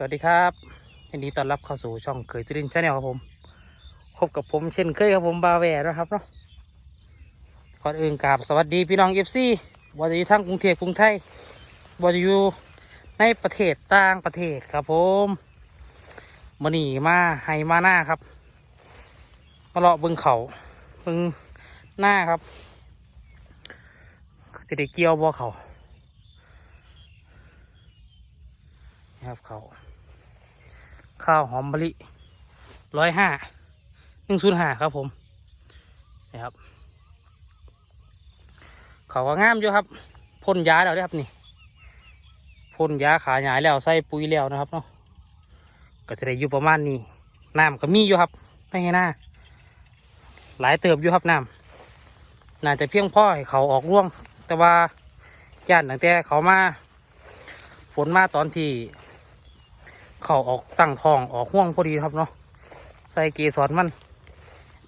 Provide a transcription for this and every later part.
สวัสดีครับยินดีต้อนรับเข้าสู่ช่องเคยสุรินชาแนลครับผมพบกับผมเช่นเคยครับผมบาแวร์นะครับเนาะก่อนอื่นกราบสวัสดีพี่น้องเอฟซีว่าจะอยู่ทั้งกรุงเทพกรุงไทยว่าจะอยู่ในประเทศต่างประเทศครับผมมาหนีมาให้มาหน้าครับมาเลาะบิงเขาบิงหน้าครับสิได้เกี่ยวบ่เขาครับเขา ข้าวหอมมะลิร้อยห้าหนึ่งศูนย์ห้าครับผมนะครับเขาก็งามอยู่ครับพ่นยาแล้วเด้อครับนี่พ่นยาขาหยายแล้วใส่ปุ๋ยแล้วนะครับเนาะก็จะได้อยู่ประมาณนี้น้ำก็มีอยู่ครับไม่ให้หน้าหลายเติบอยู่ครับน้ำน่าจะเพียงพ่อให้เขาออกร่วง แต่ว่าย่านตั้งแต่เขามาฝนมาตอนที่ เขาออกตั้งทองออกห่วงพอดีครับเนาะใส่เกสรมัน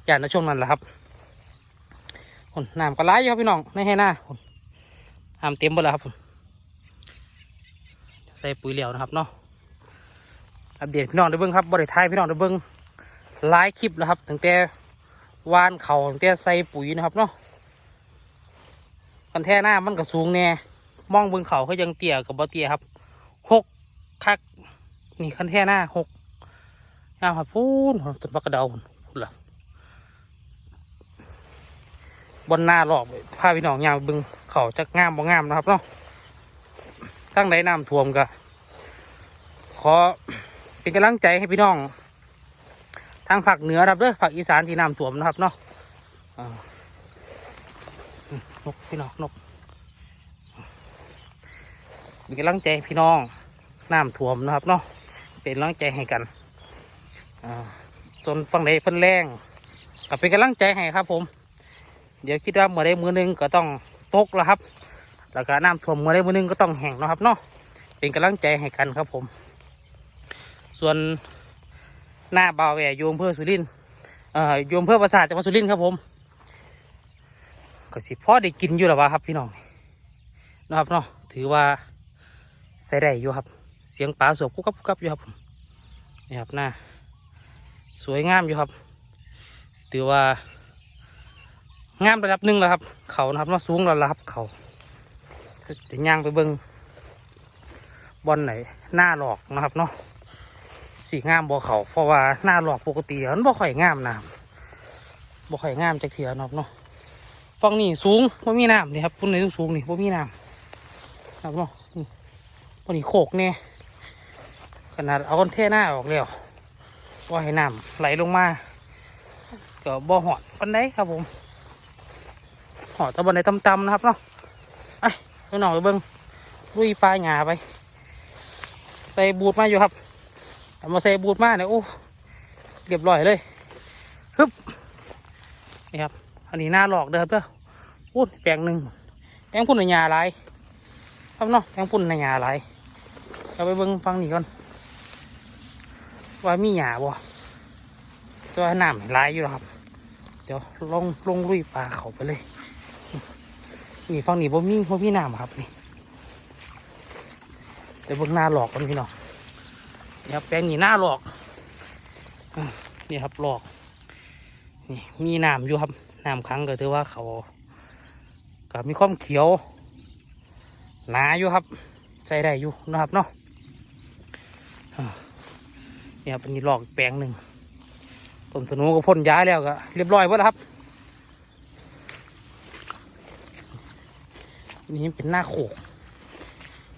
อย่างในช่วงนั้นแหละครับคนน้ำก็ร้ายอยู่ครับพี่น้องไม่ให้หน้าคนน้ำเต็มหมดแล้วครับใส่ปุ๋ยเหลวนะครับเนาะอัปเดตพี่น้องได้เบิ้งครับบริทายพี่น้องได้เบิ้งหลายคลิปแล้วครับตั้งแต่วานเขาตั้งแต่ใส่ปุ๋ยนะครับเนาะกันแท่หน้ามันก็สูงแน่มองเบิ้งเขาก็ยังเตี้ยกับบ่เตี้ยครับ นี่คันแท่หน้าหกงามครับพูนต้นปักกระเดาพูนพูนละบนหน้าหลอกพาพี่น้องยางไปเบึงเขาจะงามบ่งามนะครับเนาะตั้งใดน้ำท่วมก็ขอเป็นกำลังใจให้พี่น้อง ทางภาคเหนือครับเด้อภาคอีสานที่น้ำท่วมนะครับเนาะนกพี่น้องนกเป็นกำลังใจพี่น้องน้ำท่วมนะครับเนาะ เป็นกำลังใจให้กันส่วนฝั่งใดเพิ่นแรงก็เป็นกำลังใจให้ครับ ผม เดี๋ยวคิดว่าเมื่อใดมือหนึงก็ต้องตกแล้วครับ แล้วก็น้ำท่วมเมื่อใดมือหนึงก็ต้องแห้งนะครับเนาะเป็นกำลังใจให้กันครับผม ส่วนหน้าบ่าวแหวโยมเพื่อสุรินเอ่อโยมเพื่อประสาทจังหวัดสุรินครับผมก็สิพอได้กินอยู่แล้ววะครับพี่น้องนะครับเนาะถือว่าใส่ได้อยู่ครับ สียงปลาสวบกุ๊กับกุ๊กับอยู่ครับผมนี่ครับหน้าสวยงามอยู่ครับถือว่างามระดับหนึ่งแล้วครับ เขานะครับเนาะสูงแล้วละครับ เขาจะย่างไปเบิ้งบอลไหนหน้าหลอกนะครับเนาะสีงามบ่เขาเพราะว่าหน้าหลอกปกติมันบ่ค่อยงามนะครับบ่ค่อยงามจากเถียนะครับเนาะฝั่งนี้สูงบ่มีน้ำนี่ครับพุ่นไหนสูงๆนี่บ่มีน้ำครับเนาะนี่วันนี้โขกเนี่ย ขนาดเอาคอนเทนเน่าออกแล้วว่าให้น้ำไหลลงมาก็บ่หอดปันไดครับผมหอดตะบันไดต่ำๆนะครับเนาะไอ้ไปหน่อยเบิ้งลุยปลาหยาไปใส่บูดมาอยู่ครับมาใส่บูดมาเนี่ยโอ้เรียบร้อยเลยฮึบนี่ครับอันนี้หน้าหลอกเด้อครับเด้อพูดแปลงหนึ่งแปลงพุ่นในหยาหลายครับเนาะแปลงพุ่นในหยาหลายเราไปเบิ่งฟังนี่ก่อน ว่ามีหยาบ่ตัวน้ำลายอยู่ครับ เดี๋ยวลงลงลุยปลาเขาไปเลย นี่ฟังนี่บ่มีบ่มีน้ำครับนี่เดี๋ยวเบิ่งหน้าหลอกกันพี่น้องนี่ครับแปลงนี่หน้าหลอกอนี่ครับหลอกนี่มีน้ำอยู่ครับน้ำขังก็ถือว่าเขาก็มีความเขียวหนาอยู่ครับใส่ได้อยู่นะครับเนาะ เนี่ยครับเป็นนี่หลอกแปลงหนึ่งต้นสนุก็พ่นย้ายแล้วก็เรียบร้อยหมดแล้วครับ นี่เป็นหน้าโขก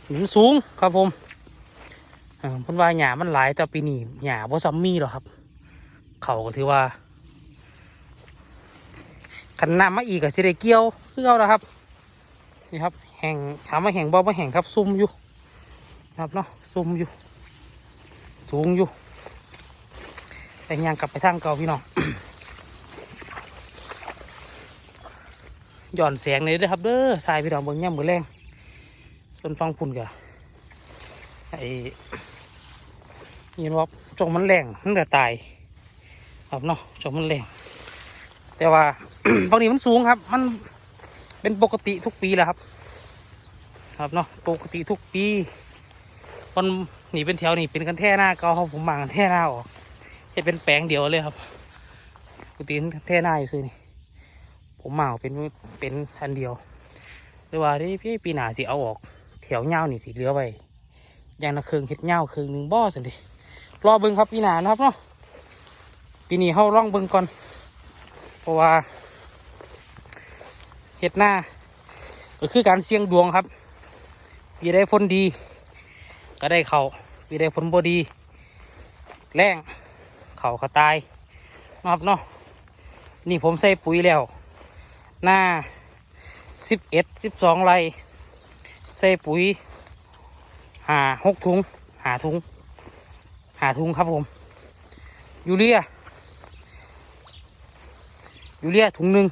หินสูงครับผมพ่นว่าหญ้ามันหลายแต่ปีนี้หญ้าบ่ซ้ำมีหรอครับ เขาก็ถือว่าขันน้ำมาอีกก็สิได้เกี่ยวคือเอาละครับนี่ครับแห่งถามว่าแห่งบ่บ่แห่งครับซุ่มอยู่ครับเนาะซุ่มอยู่ สูงอยู่ แต่ยังกลับไปทางเก่าพี่น้องหย่อนแสงเลยเด้ครับเด้อถ่ายพี่น้องเบิ่งย่ำมือแรงส่วนฟังพุ่นกะไอ้ยินว่าจงมันแรงนั่นแต่ตายครับเนาะจงมันแรงแต่ว่าบางทีมันสูงครับ มันเป็นปกติทุกปีแหละครับ ครับเนาะปกติทุกปีมันนี่เป็นแถวนี่เป็นกันแท่หน้าเก่าครับผมบางกันแท่หน้าออก จะเป็นแปลงเดียวเลยครับปกติแท่หน้าอยู่ซื้อนี่ผมเหมาเป็นเป็นอันเดียวเลยว่าที่พี่ปีหนาสิเอาออกแถวเงานี่สิเหลือไว้อย่างละเครืองเห็ดเงาเครืองหนึ่งบ่อสินดิรอเบิ่งครับปีหนานะครับเนาะปีนี้เขาล่องเบิ่งก่อน เพราะว่าเห็ดหน้าก็คือการเสี่ยงดวงครับปีได้ฝนดี ก็ได้เขาปีได้ฝนบ่ดี แรง เขาก็ตายนะครับเนาะนี่ผมใส่ปุ๋ยแล้ว หน้าสิบเอ็ดสิบสองไรใส่ปุ๋ยหาหกถุงหาถุงหาถุงครับผม ยูเรีย ยูเรียถุงหนึ่ง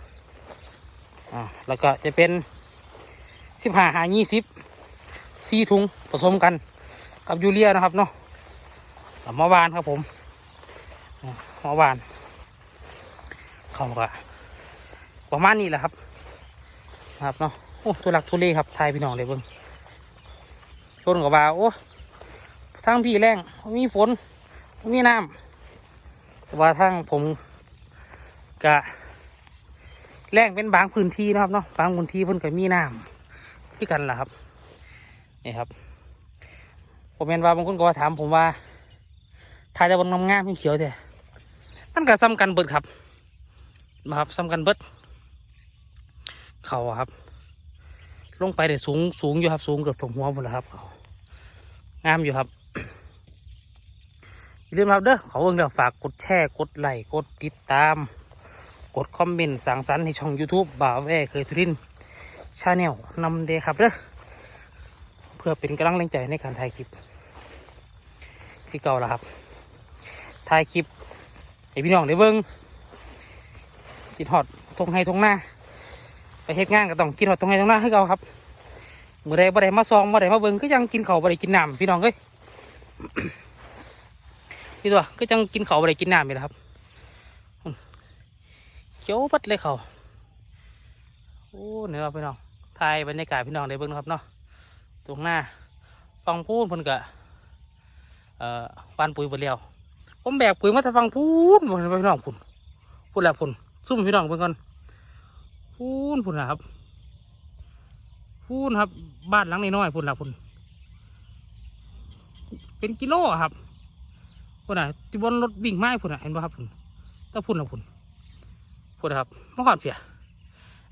อ่าแล้วก็จะเป็นสิบห้าหายี่สิบสี่ถุงผสมกันกับยูเรียนะครับเนาะกับมะวานครับผม อ่ามะวาน เขาก็ประมาณนี้แหละครับนะครับเนาะโอ้ตัวหลักทุเลครับทายพี่น้องเลยเบิ้งต้นกับว่าโอ้ทั้งพี่แรงมีฝนมีน้ำแต่ว่าทั้งผมกะแรงเป็นบางพื้นที่นะครับเนาะบางพื้นที่เพิ่นก็มีน้ำที่กันล่ะครับนี่ครับผมเห็นว่าบางคนก็ถามผมว่าถ่ายแต่บนงามๆเขียวๆแต่ มันก็ซ้ำกันเบิดครับนะครับซ้ำกันเบิด เขาครับ ลงไปได้สูงสูงอยู่ครับ สูงเกือบถึงหัวหมดแล้วครับเขางามอยู่ครับอย่าลืมครับเด้อเขาเบิ่งเดี๋ยวฝากกดแชร์กดไลค์กดติดตาม กดคอมเมนต์สั่งสรรค์ในช่อง YouTube บ่าวแว่เคยทุรินชาแนลนำเดครับเด้อเพื่อเป็นกำลังแรงใจในการถ่ายคลิปที่เก่าแล้วครับถ่ายคลิป ให้พี่น้องได้เบิ่งจิตหอดทงให้ทงหน้า ไปเฮ็ดงานก็ต้องกินหอดตรงไหนตรงหน้าให้เขาครับมื่อใดบ่ได้มาซองบ่ได้มาเบิ่งก็ยังกินเขาวบ่ได้กินน้ำพี่น้องเอ้ยนี่ตัวก็ยังกินเขาวบ่ได้กินน้ำอยู่นะครับเขียวปัดเลยเขาโอ้เนี่ยพี่น้องถ่ายบรรยากาศพี่น้องได้เบิ่งครับเนาะตรงหน้าฟังพูนเพิ่นก็เอ่อปานปุ๋ยเบ่แล้ว ผมแบกปุ๋ยมาแต่ฟังพูนบ่เห็นพี่น้องพุ่นพูดแล้วพุ่นซุ่มพี่น้องเบิ่งก่อนพูนพุ่นนะครับพูนครับ บ้านหลังน้อยๆพุ่นละพุ่นเป็นกิโลครับพุ่นอะที่บนรถวิ่งไม้พุ่นอะเห็นป่ะครับพุ่นถ้าพุ่นละพุ่นพุ่นครับเมื่อก่อนเพีย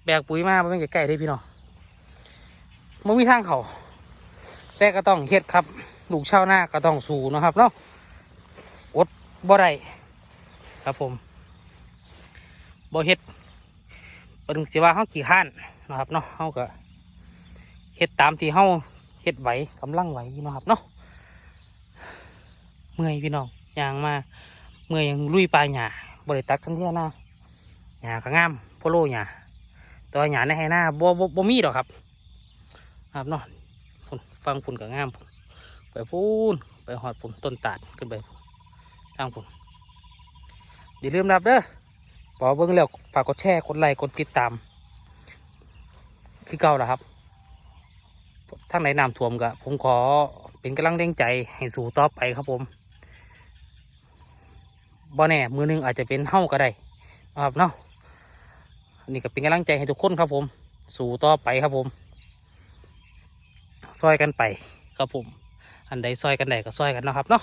แบกปุ๋ยมาเป็นใกล้ๆได้พี่น้องมันมีทางเขาแต่ก็ต้องเฮ็ดครับลูกเช่าวนาก็ต้องสู้นะครับเนาะ บ่ได้ครับผมบ่เฮ็ดเป็นสิว่าเขาขี่ข้านนะครับเนาะเขาก็เฮ็ดตามที่เขาเฮ็ดไหวกำลังไหวนะครับเนาะเมื่อยพี่น้องยางมาเมื่อยยังลุยปลายหญ้าบริตักกันเที่ยหน้าหญ้าก็งามโพโลหญ้าต่ว่าหญ้าในให้หน้าบ่บ่บ่มีดอกครับ ครับเนาะฟังพุ่นก็งามไปพูนไปหอดพุ่นต้นตาดขึ้นไปพุ่น ทางพุ่นอย่าลืมรับเด้อพอเบิ่งแล้วฝากกดแชร์กดไลค์กดติดตาม คือเก่าแหละครับทางไหนน้ำท่วมก็ผมขอเป็นกำลังแรงใจให้สู่ต่อไปครับผมบ่แน่มือหนึงอาจจะเป็นเฮ้าก็ได้นะครับเนาะนนี้ก็เป็นกำลังใจให้ทุกคนครับผม สู่ต่อไปครับผมซอยกันไปครับผม อันใดซอยกันใดก็ซอยกันเนาะครับเนาะ